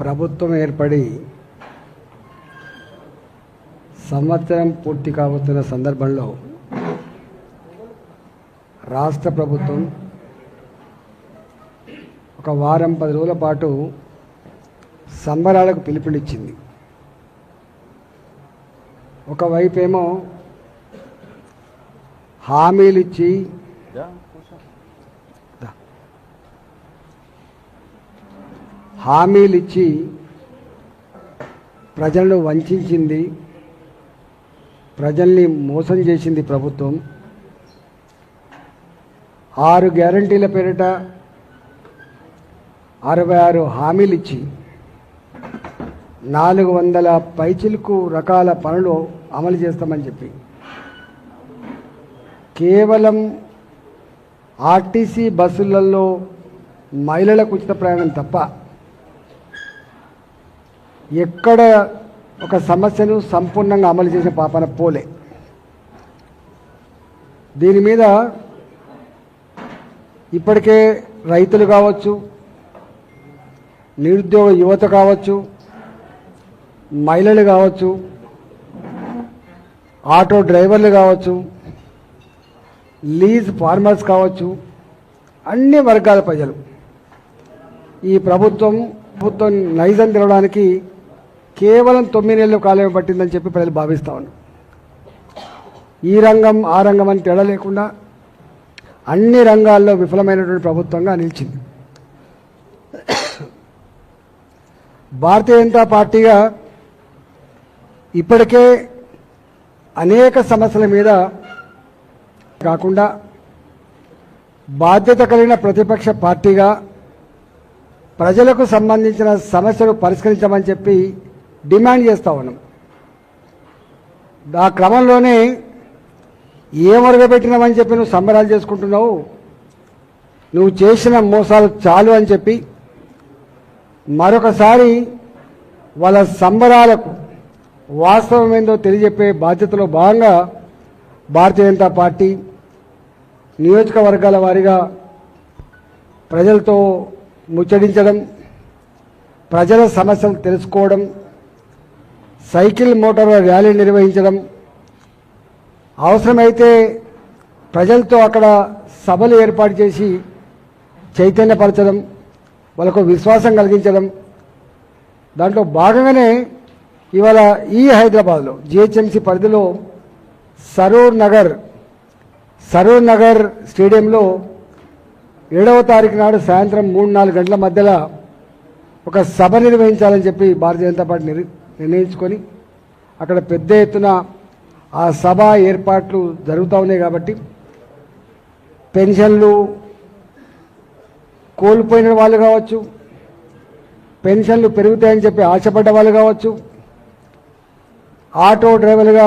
ప్రభుత్వం ఏర్పడి సంవత్సరం పూర్తి కాబోతున్న సందర్భంలో రాష్ట్ర ప్రభుత్వం ఒక వారం పది రోజుల పాటు సంబరాలకు పిలుపునిచ్చింది. ఒకవైపు ఏమో హామీలు ఇచ్చి హామీలు ఇచ్చి ప్రజలను వంచింది ప్రజల్ని మోసం చేసింది ప్రభుత్వం. ఆరు గ్యారంటీల పేరిట అరవై ఆరు హామీలు ఇచ్చి నాలుగు వందల పైచిలకు రకాల పనులు అమలు చేస్తామని చెప్పి. కేవలం ఆర్టీసీ బస్సులలో మహిళలకు ఉచిత ప్రయాణం తప్ప ఎక్కడ ఒక సమస్యను సంపూర్ణంగా అమలు చేసిన పాపన పోలే. దీని మీద ఇప్పటికే రైతులు కావచ్చు నిరుద్యోగ యువత కావచ్చు మహిళలు కావచ్చు ఆటో డ్రైవర్లు కావచ్చు లీజ్ ఫార్మర్స్ కావచ్చు అన్ని వర్గాల ప్రజలు ఈ ప్రభుత్వం ప్రభుత్వం నైజం తెలవడానికి కేవలం తొమ్మిది నెలలు కాలం పట్టిందని చెప్పి ప్రజలు భావిస్తా ఉన్నారు. ఈ రంగం ఆ రంగం అని తేడా లేకుండా అన్ని రంగాల్లో విఫలమైనటువంటి ప్రభుత్వంగా నిలిచింది. భారతీయ జనతా పార్టీగా ఇప్పటికే అనేక సమస్యల మీద కాకుండా బాధ్యత కలిగిన ప్రతిపక్ష పార్టీగా ప్రజలకు సంబంధించిన సమస్యలు పరిష్కరించమని చెప్పి డిమాండ్ చేస్తూ ఉన్నాం. ఆ క్రమంలోనే ఏ పెట్టినామని చెప్పి నువ్వు సంబరాలు చేసుకుంటున్నావు? నువ్వు చేసిన మోసాలు చాలు అని చెప్పి మరొకసారి వాళ్ళ సంబరాలకు వాస్తవం ఏందో తెలియజెప్పే బాధ్యతలో భాగంగా భారతీయ జనతా పార్టీ నియోజకవర్గాల వారీగా ప్రజలతో ముచ్చడించడం ప్రజల సమస్యలు తెలుసుకోవడం సైకిల్ మోటార్ ర్యాలీ నిర్వహించడం అవసరమైతే ప్రజలతో అక్కడ సభలు ఏర్పాటు చేసి చైతన్యపరచడం వాళ్ళకు విశ్వాసం కలిగించడం. దాంట్లో భాగంగానే ఇవాళ ఈ హైదరాబాద్లో జిహెచ్ఎంసీ పరిధిలో సరూర్ నగర్ సరూర్ నగర్ స్టేడియంలో ఏడవ తారీఖు నాడు సాయంత్రం మూడు నాలుగు గంటల మధ్యలో ఒక సభ నిర్వహించాలని చెప్పి భారతీయ జనతా పార్టీ నిర్ణయించుకొని అక్కడ పెద్ద ఎత్తున ఆ సభ ఏర్పాట్లు జరుగుతూ ఉన్నాయి కాబట్టి పెన్షన్లు కోల్పోయిన వాళ్ళు కావచ్చు పెన్షన్లు పెరుగుతాయని చెప్పి ఆశపడ్డ వాళ్ళు కావచ్చు ఆటో డ్రైవర్లుగా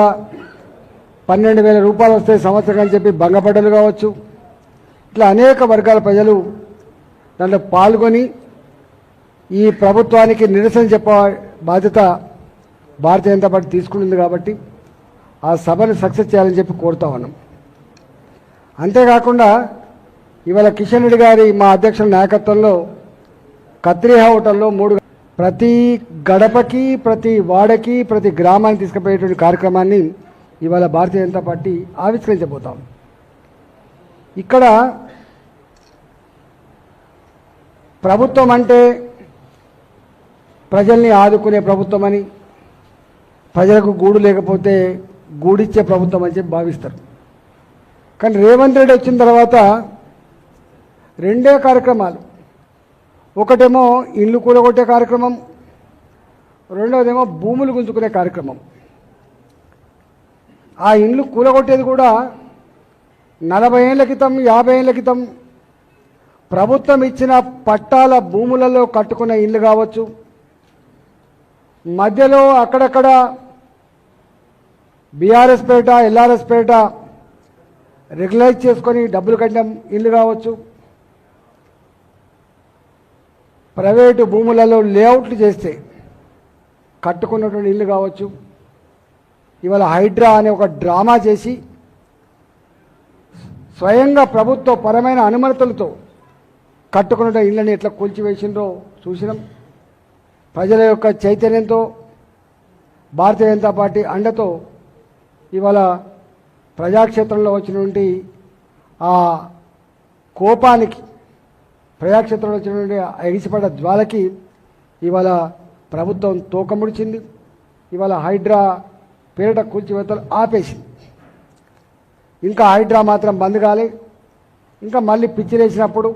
పన్నెండు వేల రూపాయలు వస్తాయి సంవత్సరం అని చెప్పి భంగపడ్డలు కావచ్చు ఇట్లా అనేక వర్గాల ప్రజలు దాంట్లో పాల్గొని ఈ ప్రభుత్వానికి నిరసన చెప్ప బాధ్యత భారతీయ జనతా పార్టీ తీసుకుంటుంది కాబట్టి ఆ సభను సక్సెస్ చేయాలని చెప్పి కోరుతా ఉన్నాం. అంతేకాకుండా ఇవాళ కిషన్ రెడ్డి గారి మా అధ్యక్షుల నాయకత్వంలో కత్రి హోటల్లో మూడు ప్రతి గడపకి ప్రతి వాడకి ప్రతి గ్రామానికి తీసుకుపోయేటువంటి కార్యక్రమాన్ని ఇవాళ భారతీయ జనతా పార్టీ ఆవిష్కరించబోతాం ఇక్కడ ప్రభుత్వం అంటే ప్రజల్ని ఆదుకునే ప్రభుత్వం అని ప్రజలకు గూడు లేకపోతే గూడిచ్చే ప్రభుత్వం అని చెప్పి భావిస్తారు. కానీ రేవంత్ రెడ్డి వచ్చిన తర్వాత రెండే కార్యక్రమాలు. ఒకటేమో ఇల్లు కూలగొట్టే కార్యక్రమం రెండవదేమో భూములు గుంజుకునే కార్యక్రమం. ఆ ఇండ్లు కూలగొట్టేది కూడా నలభై ఏళ్ళ క్రితం యాభై ఏళ్ళ క్రితం ప్రభుత్వం ఇచ్చిన పట్టాల భూములలో కట్టుకున్న ఇల్లు కావచ్చు మధ్యలో అక్కడక్కడ బీఆర్ఎస్ పేట ఎల్ఆర్ఎస్ పేట రెగ్యులైజ్ చేసుకొని డబ్బులు కట్టడం ఇల్లు కావచ్చు. ప్రైవేటు భూములలో లేఅవుట్లు చేస్తే కట్టుకున్నటువంటి ఇల్లు కావచ్చు. ఇవాళ హైడ్రా అనే ఒక డ్రామా చేసి స్వయంగా ప్రభుత్వ పరమైన అనుమతులతో కట్టుకున్న ఇళ్ళని ఎట్లా కూల్చివేసిందో చూసినాం. ప్రజల యొక్క చైతన్యంతో భారతీయ జనతా పార్టీ అండతో ఇవాళ ప్రజాక్షేత్రంలో వచ్చినటువంటి ఆ కోపానికి ప్రజాక్షేత్రంలో వచ్చినటువంటి ఎగిసిపడ్డ జ్వాలకి ఇవాళ ప్రభుత్వం తోకముడిచింది ఇవాళ హైడ్రా పేరిట కూల్చివేతలు ఆపేసింది. ఇంకా హైడ్రా మాత్రం బంద్ కాలే. ఇంకా మళ్ళీ పిచ్చిలేసినప్పుడు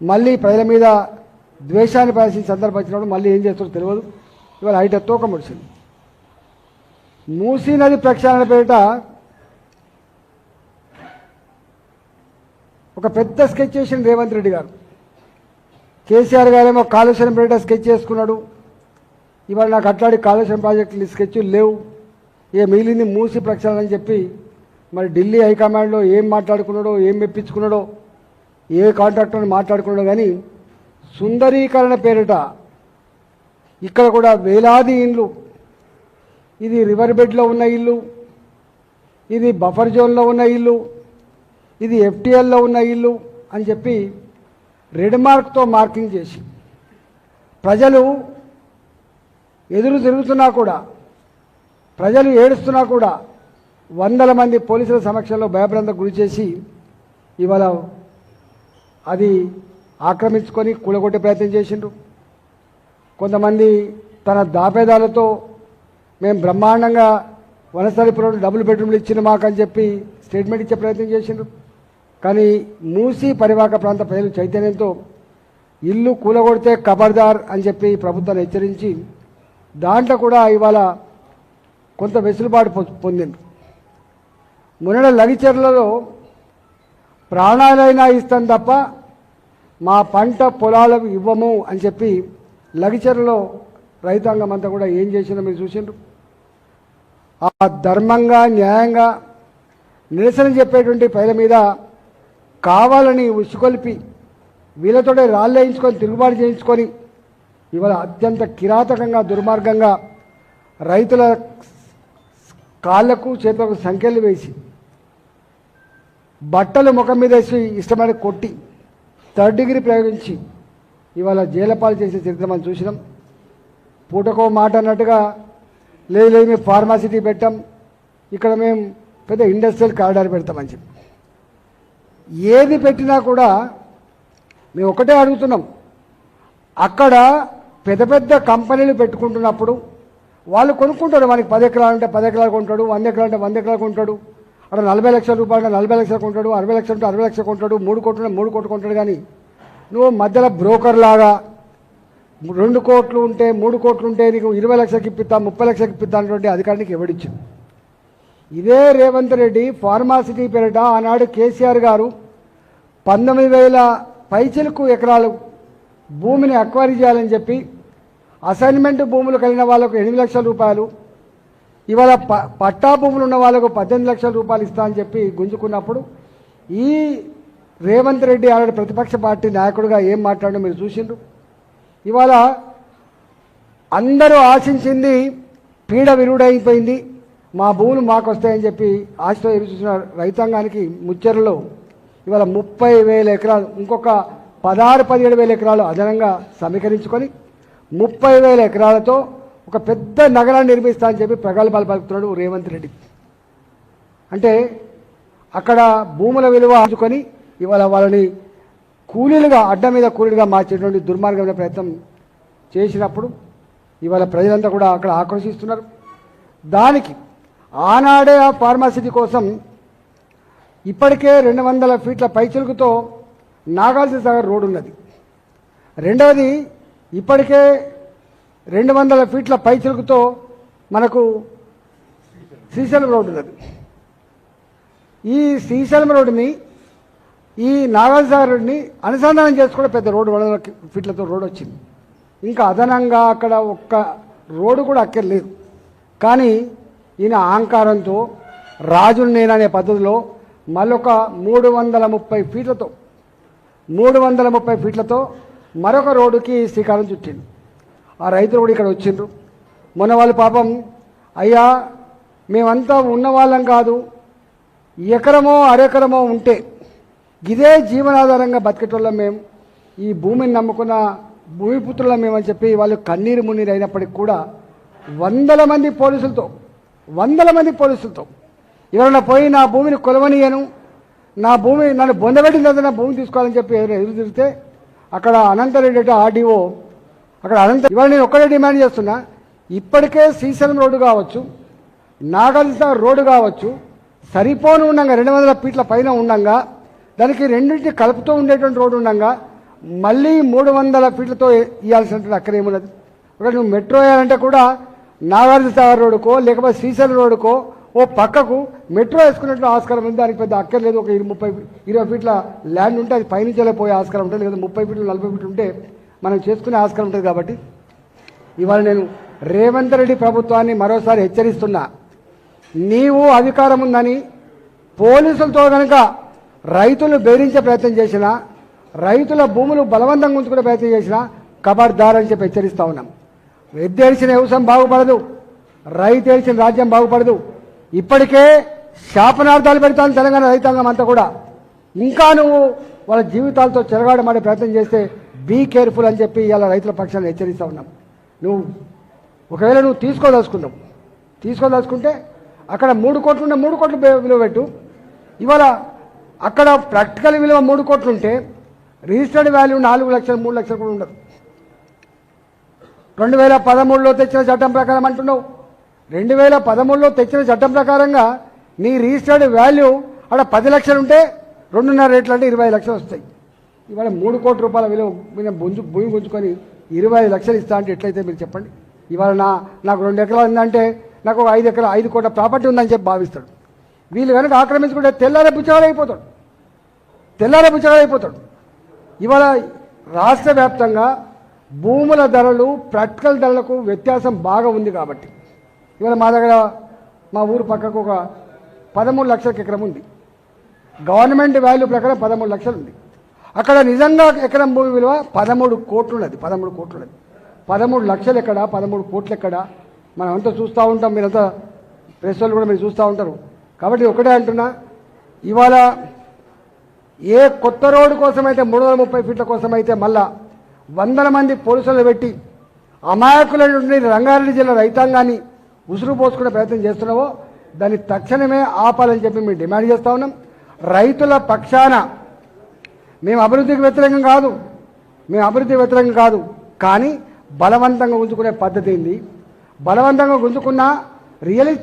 మళ్ళీ ప్రజల మీద ద్వేషాన్ని ప్రదర్శించిన సందర్భం వచ్చినప్పుడు మళ్ళీ ఏం చేస్తారో తెలియదు. ఇవాళ హైడ్రా తోకముడిచింది మూసీ నది ప్రక్షాళన పేరిట ఒక పెద్ద స్కెచ్ చేసిండు రేవంత్ రెడ్డి గారు. కేసీఆర్ గారేమో కాళేశ్వరం పేరిట స్కెచ్ చేసుకున్నాడు. ఇవాళ నాకు అట్లాడి కాళేశ్వరం ప్రాజెక్టులు స్కెచ్లు లేవు. ఏ మిగిలింది మూసి ప్రక్షాళన అని చెప్పి మరి ఢిల్లీ హైకమాండ్లో ఏం మాట్లాడుకున్నాడో ఏం మెప్పించుకున్నాడో ఏ కాంట్రాక్టర్ మాట్లాడుకున్నాడో కానీ సుందరీకరణ పేరిట ఇక్కడ కూడా వేలాది ఇండ్లు ఇది రివర్ బెడ్లో ఉన్న ఇల్లు ఇది బఫర్ జోన్లో ఉన్న ఇల్లు ఇది ఎఫ్టీఎల్లో ఉన్న ఇల్లు అని చెప్పి రెడ్ మార్క్తో మార్కింగ్ చేసి ప్రజలు ఎదురు తిరుగుతున్నా కూడా ప్రజలు ఏడుస్తున్నా కూడా వందల మంది పోలీసుల సమక్షంలో భయభ్రాంతకు గురి చేసి ఇవాళ అది ఆక్రమించుకొని కూలగొట్టే ప్రయత్నం చేసిండ్రు. కొంతమంది తన దాపేదాలతో మేము బ్రహ్మాండంగా వనస్థలిపురం డబుల్ బెడ్రూమ్లు ఇచ్చిన మాకని చెప్పి స్టేట్మెంట్ ఇచ్చే ప్రయత్నం చేసిండ్రు. కానీ మూసి పరివాహక ప్రాంత ప్రజలు చైతన్యంతో ఇల్లు కూలగొడితే కబర్దార్ అని చెప్పి ప్రభుత్వాన్ని హెచ్చరించి దాంట్లో కూడా ఇవాళ కొంత వెసులుబాటు పొ- పొందింది మునడ లగిచెర్లలో ప్రాణాలైనా ఇస్తాం తప్ప మా పంట పొలాలకు ఇవ్వము అని చెప్పి లగిచెరలో రైతాంగం అంతా కూడా ఏం చేసిందో మీరు చూసిండ్రు. ఆ ధర్మంగా న్యాయంగా నిరసన చెప్పేటువంటి ప్రజల మీద కావాలని ఉసుకొల్పి వీళ్ళతోటే రాళ్ళేయించుకొని తిరుగుబాటు చేయించుకొని ఇవాళ అత్యంత కిరాతకంగా దుర్మార్గంగా రైతుల కాళ్ళకు చేతులకు సంఖ్యలు వేసి బట్టలు ముఖం మీద వేసి ఇష్టమైన కొట్టి థర్డ్ డిగ్రీ ప్రయోగించి ఇవాళ జైలపాలు చేసే చరిత్ర మనం చూసినాం. పూటకో మాట అన్నట్టుగా లేదు లేదు మేము ఫార్మాసిటీ పెట్టాం. ఇక్కడ మేము పెద్ద ఇండస్ట్రియల్ కారిడార్ పెడతామని చెప్పి. ఏది పెట్టినా కూడా మేము ఒకటే అడుగుతున్నాం. అక్కడ పెద్ద పెద్ద కంపెనీలు పెట్టుకుంటున్నప్పుడు వాళ్ళు కొనుక్కుంటాడు మనకి పది ఎకరాలు అంటే పది ఎకరాలు కొంటాడు వంద ఎకరాలు అంటే వంద ఎకరాలు కొంటాడు. అక్కడ నలభై లక్షల రూపాయలు అంటే నలభై లక్షలు కొంటాడు అరవై లక్షలు అంటే అరవై లక్షలు కొంటాడు మూడు కోట్లు మూడు కొట్టుకుంటాడు కొంటాడు. కానీ నువ్వు మధ్యలో బ్రోకర్ లాగా రెండు కోట్లు ఉంటే మూడు కోట్లు ఉంటే నీకు ఇరవై లక్షలకి ఇప్పిస్తా ముప్పై లక్షలకి ఇప్పిస్తా అనేటువంటి అధికారానికి ఎవడిచ్చింది? ఇదే రేవంత్ రెడ్డి ఫార్మాసిటీ పేరిట ఆనాడు కేసీఆర్ గారు పంతొమ్మిది వేల పైచలకు ఎకరాలు భూమిని అక్వైరీ చేయాలని చెప్పి అసైన్మెంట్ భూములు కలిగిన వాళ్ళకు ఎనిమిది లక్షల రూపాయలు ఇవాళ ప పట్టా భూములు ఉన్న వాళ్ళకు పద్దెనిమిది లక్షల రూపాయలు ఇస్తా అని చెప్పి గుంజుకున్నప్పుడు ఈ రేవంత్ రెడ్డి ఆనాడు ప్రతిపక్ష పార్టీ నాయకుడిగా ఏం మాట్లాడో మీరు చూసిండ్రు? ఇవాళ అందరూ ఆశించింది పీడ విరుడైపోయింది. మా భూములు మాకు వస్తాయని చెప్పి ఆశతో ఎదురు చూసిన రైతాంగానికి ముచ్చరలో. ఇవాళ ముప్పై వేల ఎకరాలు ఇంకొక పదహారు పదిహేడు వేల ఎకరాలు అదనంగా సమీకరించుకొని ముప్పై వేల ఎకరాలతో ఒక పెద్ద నగరాన్ని నిర్మిస్తా అని చెప్పి ప్రగల్భాలు పలుకుతున్నాడు రేవంత్ రెడ్డి. అంటే అక్కడ భూముల విలువ ఆచుకొని ఇవాళ వాళ్ళని కూలీలుగా అడ్డ మీద కూలీలుగా మార్చేటువంటి దుర్మార్గమైన ప్రయత్నం చేసినప్పుడు ఇవాళ ప్రజలంతా కూడా అక్కడ ఆకర్షిస్తున్నారు దానికి ఆనాడే ఆ ఫార్మాసిటీ కోసం ఇప్పటికే రెండు వందల ఫీట్ల పైచిలుకుతో నాగార్జున సాగర్ రోడ్ ఉన్నది. రెండవది ఇప్పటికే రెండు వందల ఫీట్ల పైచిలుకుతో మనకు శ్రీశైలం రోడ్ ఉన్నది. ఈ శ్రీశైలం రోడ్డుని ఈ నాగార్జున రోడ్ని అనుసంధానం చేసుకోవడం పెద్ద రోడ్డు వడల ఫీట్లతో రోడ్ వచ్చింది. ఇంకా అదనంగా అక్కడ ఒక్క రోడ్డు కూడా అక్కర్లేదు. కానీ ఈయన అహంకారంతో రాజుని నేననే పద్ధతిలో మరొక మూడు వందల ముప్పై ఫీట్లతో మూడు వందల ముప్పై ఫీట్లతో మరొక రోడ్డుకి శ్రీకారం చుట్టింది ఆ రైతులు కూడా ఇక్కడ వచ్చిండ్రు. మొన్న వాళ్ళు పాపం అయ్యా మేమంతా ఉన్నవాళ్ళం కాదు. ఎకరమో అరెకరమో ఉంటే ఇదే జీవనాధారంగా బతికేటోళ్ళం మేము ఈ భూమిని నమ్ముకున్న భూమిపుత్రులం మేమని చెప్పి వాళ్ళు కన్నీరు మున్నీరు అయినప్పటికీ కూడా వందల మంది పోలీసులతో వందల మంది పోలీసులతో ఎవరైనా పోయి నా భూమిని కొలవనీయను నా భూమి నన్ను బొందబెట్టిన నా భూమి తీసుకోవాలని చెప్పి ఎదురు తిరిగితే అక్కడ అనంతరెడ్డి ఆర్డీఓ అక్కడ అనంత ఇవాళ నేను ఒక్కడే డిమాండ్ చేస్తున్నా. ఇప్పటికే శ్రీశైలం రోడ్డు కావచ్చు నాగార్జున రోడ్డు కావచ్చు సరిపోను ఉండగా రెండు వందల ఫీట్ల పైన ఉండంగా దానికి రెండింటిని కలుపుతూ ఉండేటువంటి రోడ్డు ఉండగా మళ్ళీ మూడు వందల ఫీట్లతో ఇవ్వాల్సినటువంటి అక్కడ ఏమున్నది? ఒకవేళ నువ్వు మెట్రో వేయాలంటే కూడా నాగార్జున సాగర్ రోడ్డుకో లేకపోతే శ్రీశైలం రోడ్డుకో ఓ పక్కకు మెట్రో వేసుకున్నట్లు ఆస్కారం ఉంది. దానికి పెద్ద అక్కర్లేదు ఒక ఇరవై ముప్పై ఇరవై ఫీట్ల ల్యాండ్ ఉంటే అది పైనుంచేలా పోయే ఆస్కారం ఉంటుంది. లేదా ముప్పై ఫీట్లు నలభై ఫీట్లు ఉంటే మనం చేసుకునే ఆస్కారం ఉంటుంది కాబట్టి. ఇవాళ నేను రేవంత్ రెడ్డి ప్రభుత్వాన్ని మరోసారి హెచ్చరిస్తున్నా. నీవు అధికారం ఉందని పోలీసులతో కనుక రైతులు బెదిరించే ప్రయత్నం చేసినా రైతుల భూములు బలవంతంగా ఉంచుకునే ప్రయత్నం చేసినా కబర్దార్ అని చెప్పి హెచ్చరిస్తా ఉన్నాం. ఎద్దేల్చిన వ్యవసాయం బాగుపడదు రైతు ఏల్చిన రాజ్యం బాగుపడదు. ఇప్పటికే శాపనార్థాలు పెడతాను తెలంగాణ రైతాంగం అంతా కూడా. ఇంకా నువ్వు వాళ్ళ జీవితాలతో చెరగాడమనే ప్రయత్నం చేస్తే బీ కేర్ఫుల్ అని చెప్పి ఇలా రైతుల పక్షాన్ని హెచ్చరిస్తూ ఉన్నాం. నువ్వు ఒకవేళ నువ్వు తీసుకోదలుచుకున్నావు తీసుకోదలుచుకుంటే అక్కడ మూడు కోట్లు ఉంటే మూడు కోట్లు విలువ పెట్టు. ఇవాళ అక్కడ ప్రాక్టికల్ విలువ మూడు కోట్లు ఉంటే రిజిస్టర్డ్ వాల్యూ నాలుగు లక్షలు మూడు లక్షలు కూడా ఉండదు. రెండు వేల పదమూడులో తెచ్చిన చట్టం ప్రకారం అంటున్నావు. రెండు వేల పదమూడులో తెచ్చిన చట్టం ప్రకారంగా నీ రిజిస్టర్డ్ వాల్యూ అక్కడ పది లక్షలు ఉంటే రెండున్నర రేట్లు అంటే ఇరవై లక్షలు వస్తాయి. ఇవాళ మూడు కోట్ల రూపాయల విలువ మీరు బుంజు భూమి గుంజుకొని ఇరవై లక్షలు ఇస్తా అంటే ఎట్లయితే మీరు చెప్పండి? ఇవాళ నా నాకు రెండు ఎకరాలు ఉందంటే నాకు ఒక ఐదు ఎకరాలు ఐదు కోట్ల ప్రాపర్టీ ఉందని చెప్పి భావిస్తాడు. వీళ్ళు కనుక ఆక్రమించుకుంటే తెల్లారే బుచ్చగాడు అయిపోతాడు తెల్లార బుచ్చగాడు అయిపోతాడు. ఇవాళ రాష్ట్ర వ్యాప్తంగా భూముల ధరలు ప్రాక్టికల్ ధరలకు వ్యత్యాసం బాగా ఉంది కాబట్టి. ఇవాళ మా దగ్గర మా ఊరు పక్కకు ఒక పదమూడు లక్షల ఎకరం ఉంది. గవర్నమెంట్ వాల్యూ ప్రకారం పదమూడు లక్షలు ఉంది. అక్కడ నిజంగా ఎకరం భూమి విలువ పదమూడు కోట్లు ఉన్నది పదమూడు కోట్లు ఉన్నది పదమూడు లక్షలు ఎక్కడ పదమూడు కోట్లు ఎక్కడ మనం అంతా చూస్తూ ఉంటాం మీరంతా ప్రెస్ వాళ్ళు కూడా మీరు చూస్తూ ఉంటారు. కాబట్టి ఒకటే అంటున్నా ఇవాళ ఏ కొత్త రోడ్డు కోసమైతే మూడు వందల ముప్పై ఫీట్ల కోసమైతే మళ్ళా వందల మంది పోలీసులు పెట్టి అమాయకుల నుండి రంగారెడ్డి జిల్లా రైతాంగాన్ని ఉసురు పోసుకునే ప్రయత్నం చేస్తున్నావో దాన్ని తక్షణమే ఆపాలని చెప్పి మేము డిమాండ్ చేస్తా ఉన్నాం. రైతుల పక్షాన మేము అభివృద్ధికి వ్యతిరేకం కాదు మేము అభివృద్ధికి వ్యతిరేకం కాదు కానీ బలవంతంగా ఉంచుకునే పద్ధతి ఏంది? బలవంతంగా గుంజుకున్నా రియలి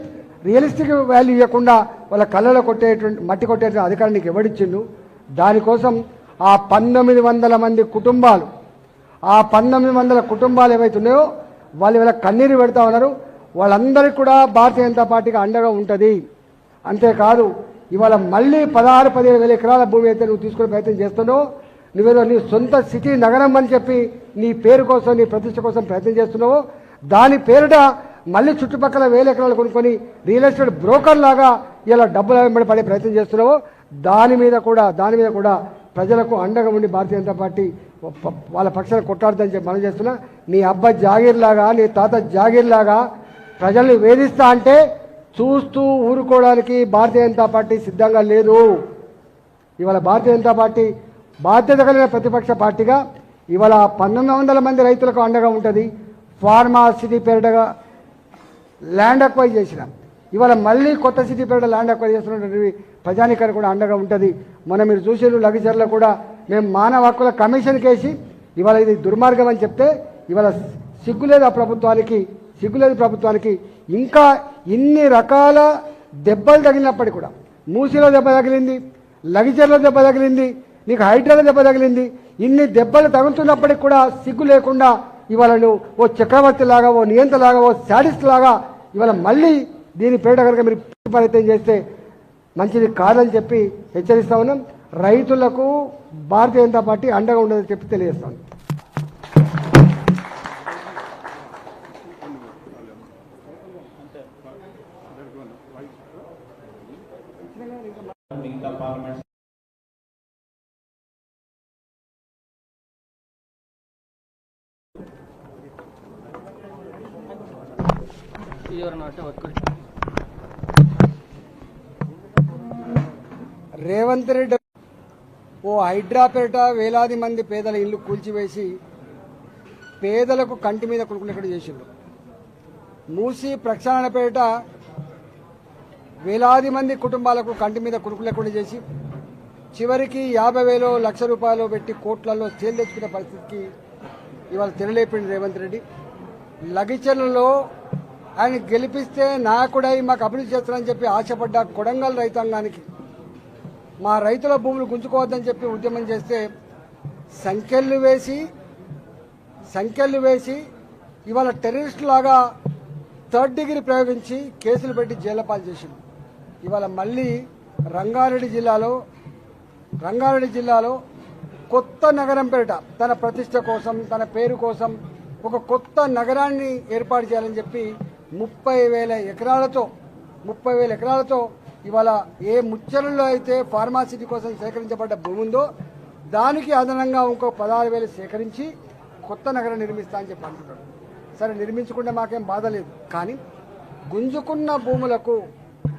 రియలిస్టిక్ వాల్యూ ఇవ్వకుండా వాళ్ళ కళ్ళలో కొట్టేటువంటి మట్టి కొట్టేటువంటి అధికారానికి ఎవడిచ్చిండు? దానికోసం ఆ పంతొమ్మిది వందల మంది కుటుంబాలు ఆ పంతొమ్మిది వందల కుటుంబాలు ఏవైతే ఉన్నాయో వాళ్ళు ఇలా కన్నీరు పెడతా ఉన్నారు. వాళ్ళందరికీ కూడా భారతీయ జనతా పార్టీకి అండగా ఉంటుంది. అంతేకాదు ఇవాళ మళ్ళీ పదహారు పదిహేను వేల ఎకరాల భూమి అయితే నువ్వు తీసుకునే ప్రయత్నం చేస్తున్నావు నువ్వేదో నీ సొంత సిటీ నగరం అని చెప్పి నీ పేరు కోసం నీ ప్రతిష్ట కోసం ప్రయత్నం చేస్తున్నావు దాని పేరిట మళ్ళీ చుట్టుపక్కల వేల ఎకరాలు కొనుక్కొని రియల్ ఎస్టేట్ బ్రోకర్ లాగా ఇలా డబ్బులు వెంబడి పడే ప్రయత్నం చేస్తున్నావు దాని మీద కూడా దాని మీద కూడా ప్రజలకు అండగా ఉండి భారతీయ జనతా పార్టీ వాళ్ళ పక్షాన కొట్టాడుదని చెప్పి మనం చేస్తున్నా. నీ అబ్బ జాగీర్లాగా నీ తాత జాగీర్లాగా ప్రజల్ని వేధిస్తా అంటే చూస్తూ ఊరుకోవడానికి భారతీయ జనతా పార్టీ సిద్ధంగా లేదు. ఇవాళ భారతీయ జనతా పార్టీ బాధ్యత కలిగిన ప్రతిపక్ష పార్టీగా ఇవాళ పన్నెండు వందల మంది రైతులకు అండగా ఉంటుంది. ఫార్మాసిటీ పేరిటగా ల్యాండ్ అక్వైజ్ చేసిన. ఇవాళ మళ్ళీ కొత్త సిటీ ల్యాండ్ అక్వైర్ చేస్తున్నటువంటి ప్రజానికానికి కూడా అండగా ఉంటుంది. మనం మీరు చూసేరు లగ్జర్లో కూడా మేము మానవ హక్కుల కమిషన్ కేసి ఇవాళ ఇది దుర్మార్గం అని చెప్తే ఇవాళ సిగ్గులేదు ఆ ప్రభుత్వానికి సిగ్గులేదు ప్రభుత్వానికి. ఇంకా ఇన్ని రకాల దెబ్బలు తగిలినప్పటికీ కూడా మూసీలో దెబ్బ తగిలింది లగిచర్లో దెబ్బ తగిలింది నీకు హైడ్రాలో దెబ్బ తగిలింది ఇన్ని దెబ్బలు తగులుతున్నప్పటికి కూడా సిగ్గు లేకుండా ఇవాళ నువ్వు ఓ చక్రవర్తి లాగా ఓ నియంత్రలాగా ఓ శాడిస్ట్ లాగా ఇవాళ మళ్ళీ దీని పేట కనుక మీరు ప్రయత్నం చేస్తే మంచిది కాదని చెప్పి హెచ్చరిస్తా ఉన్నాం. రైతులకు భారతీయ జనతా పార్టీ అండగా ఉండదని చెప్పి తెలియజేస్తాను మిగతా పార్లమెంట్ ఎవరన్నా అంటే పట్టుకోండి రేవంత్ రెడ్డి ఓ హైడ్రా పేరిట వేలాది మంది పేదల ఇల్లు కూల్చివేసి పేదలకు కంటి మీద కొనుక్కునేటట్టు చేసిండు. మూసి ప్రక్షాళన పేరిట వేలాది మంది కుటుంబాలకు కంటి మీద కొనుక్కునేకుండా చేసి చివరికి యాభై వేలు లక్ష రూపాయలు పెట్టి కోట్లలో చేలు తెచ్చుకునే పరిస్థితికి ఇవాళ తెరలేపిండి రేవంత్ రెడ్డి. లగిచర్లలో ఆయన గెలిపిస్తే నాయకుడై మాకు అభివృద్ధి చేస్తానని చెప్పి ఆశపడ్డ కొడంగల్ రైతాంగానికి మా రైతుల భూములు గుంజుకోవద్దని చెప్పి ఉద్యమం చేస్తే సంఖ్యలు వేసి సంఖ్యలు వేసి ఇవాళ టెర్రరిస్ట్ లాగా థర్డ్ డిగ్రీ ప్రయోగించి కేసులు పెట్టి జైలు పాలు చేసింది ఇవాళ మళ్ళీ రంగారెడ్డి జిల్లాలో రంగారెడ్డి జిల్లాలో కొత్త నగరం పేరిట తన ప్రతిష్ట కోసం తన పేరు కోసం ఒక కొత్త నగరాన్ని ఏర్పాటు చేయాలని చెప్పి ముప్పై వేల ఎకరాలతో ముప్పై వేల ఎకరాలతో ఇవాళ ఏ ముచ్చలలో అయితే ఫార్మాసిటీ కోసం సేకరించబడ్డ భూమి ఉందో దానికి అదనంగా ఇంకో పదహారు వేలు సేకరించి కొత్త నగరం నిర్మిస్తా అని చెప్పి అంటున్నాడు. సరే నిర్మించుకుంటే మాకేం బాధ లేదు. కానీ గుంజుకున్న భూములకు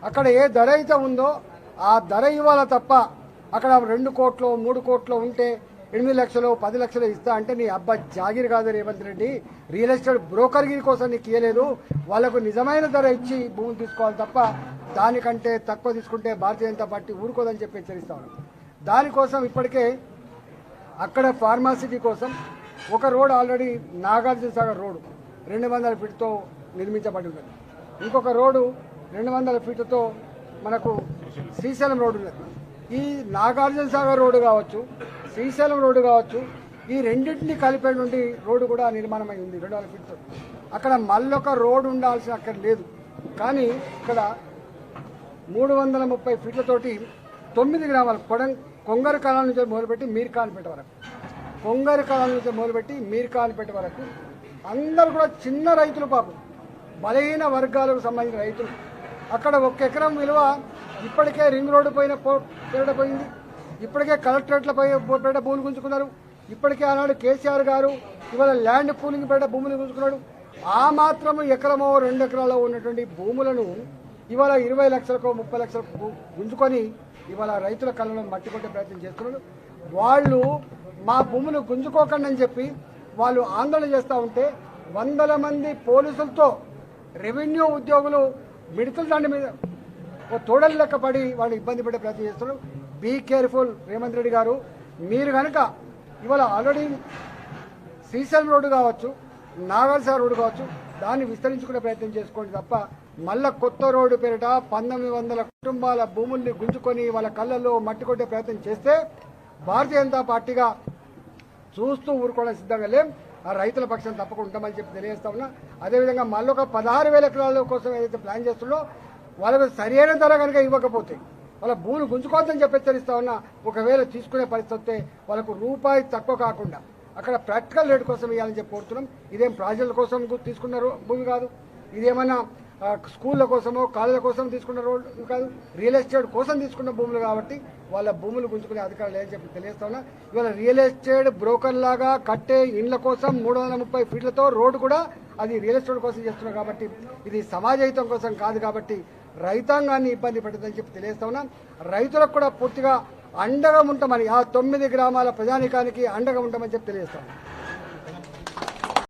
అక్కడ ఏ ధర అయితే ఉందో ఆ ధర ఇవ్వాలి తప్ప అక్కడ రెండు కోట్లు మూడు కోట్లు ఉంటే ఎనిమిది లక్షలు పది లక్షలు ఇస్తా అంటే నీ అబ్బా జాగిర్ కాదు రేవంత్ రెడ్డి. రియల్ ఎస్టేట్ బ్రోకర్గిరి కోసం నీకు ఇవ్వలేదు వాళ్ళకు నిజమైన ధర ఇచ్చి భూమిని తీసుకోవాలి తప్ప దానికంటే తక్కువ తీసుకుంటే భారతీయ జనతా పార్టీ ఊరుకోదని చెప్పి హెచ్చరిస్తా ఉన్నాం దానికోసం ఇప్పటికే అక్కడ ఫార్మాసిటీ కోసం ఒక road already Nagarjuna Sagar road రెండు వందల ఫీట్తో నిర్మించబడి ఉన్నది. ఇంకొక రోడ్డు రెండు వందల ఫీట్లతో మనకు శ్రీశైలం రోడ్డు ఉన్నది. ఈ నాగార్జున సాగర్ రోడ్డు కావచ్చు శ్రీశైలం రోడ్డు కావచ్చు ఈ రెండింటిని కలిపే నుండి రోడ్డు కూడా నిర్మాణమై ఉంది రెండు వందల ఫీట్తో. అక్కడ మళ్ళొక రోడ్డు ఉండాల్సిన అక్కడ లేదు. కానీ ఇక్కడ మూడు వందల ముప్పై ఫీట్లతోటి తొమ్మిది గ్రామాలు కొడం కొంగరు కాలం నుంచి మొదలుపెట్టి మీర్ఖాన్పేట వరకు. కొంగరు కాలం నుంచి మొదలుపెట్టి మీర్ఖాన్పేట వరకు. అందరూ కూడా చిన్న రైతులు పాపం. బలహీన వర్గాలకు సంబంధించిన రైతులు. అక్కడ ఒక ఎకరం విలువ ఇప్పటికే రింగ్ రోడ్డు పైన పో- పోయింది. ఇప్పటికే కలెక్టరేట్ల పై పేట భూములు గుంజుకున్నారు. ఇప్పటికే ఆనాడు కేసీఆర్ గారు ఇవాళ ల్యాండ్ పూలింగ్ పేట భూములు గుంజుకున్నాడు. ఆ మాత్రము ఎకరమో రెండు ఎకరాల్లో ఉన్నటువంటి భూములను ఇవాళ ఇరవై లక్షలకు ముప్పై లక్షలకు గుంజుకొని ఇవాళ రైతుల కళ్ళను మట్టి కొట్టే ప్రయత్నం చేస్తున్నారు. వాళ్ళు మా భూములు గుంజుకోకండి అని చెప్పి వాళ్ళు ఆందోళన చేస్తూ ఉంటే వందల మంది పోలీసులతో రెవెన్యూ ఉద్యోగులు మిడతల దండ మీద ఓ తోడలు లెక్క పడి వాళ్ళు ఇబ్బంది పడే ప్రయత్నం చేస్తున్నారు. బీ కేర్ఫుల్ రేవంత్ రెడ్డి గారు. మీరు కనుక ఇవాళ ఆల్రెడీ శ్రీశైలం రోడ్డు కావచ్చు నాగర్సా రోడ్డు కావచ్చు దాన్ని విస్తరించుకునే ప్రయత్నం చేసుకోండి తప్ప మళ్ళా కొత్త రోడ్డు పేరిట పంతొమ్మిది వందల కుటుంబాల భూముల్ని గుంజుకొని వాళ్ళ కళ్ళల్లో మట్టి కొట్టే ప్రయత్నం చేస్తే భారతీయ జనతా పార్టీగా చూస్తూ ఊరుకోవడం సిద్ధంగా లేం. ఆ రైతుల పక్షం తప్పకుండా ఉంటామని చెప్పి తెలియజేస్తా ఉన్నా. అదేవిధంగా మళ్ళీ ఒక పదహారు వేల ఎకరాల కోసం ఏదైతే ప్లాన్ చేస్తుందో వాళ్ళకు సరైన ధర కనుక ఇవ్వకపోతే వాళ్ళ భూములు గుంజుకోవద్దని చెప్పి హెచ్చరిస్తా ఉన్నా ఒకవేళ తీసుకునే పరిస్థితి వస్తే వాళ్ళకు రూపాయి తక్కువ కాకుండా అక్కడ ప్రాక్టికల్ రేట్ కోసం ఇవ్వాలని చెప్పి కోరుతున్నాం. ఇదేం ప్రాజెక్టుల కోసం తీసుకున్నారు తీసుకున్న భూమి కాదు. ఇదేమన్నా స్కూళ్ళ కోసమో కాలేజీల కోసం తీసుకున్న రోడ్డు కాదు. రియల్ ఎస్టేట్ కోసం తీసుకున్న భూములు కాబట్టి వాళ్ళ భూములు గుంజుకునే అధికారులు లేదని చెప్పి తెలియస్తా ఉన్నా. ఇవాళ రియల్ ఎస్టేట్ బ్రోకర్ లాగా కట్టే ఇండ్ల కోసం మూడు వందల ముప్పై ఫీట్లతో రోడ్డు కూడా అది రియల్ ఎస్టేట్ కోసం చేస్తున్నారు కాబట్టి ఇది సమాజహితం కోసం కాదు కాబట్టి రైతాంగాన్ని ఇబ్బంది పెట్టదని చెప్పి తెలియజేస్తా ఉన్నా. రైతులకు కూడా పూర్తిగా అండగా ఉంటామని ఆ తొమ్మిది గ్రామాల ప్రజానికానికి అండగా ఉంటామని చెప్పి తెలియజేస్తాం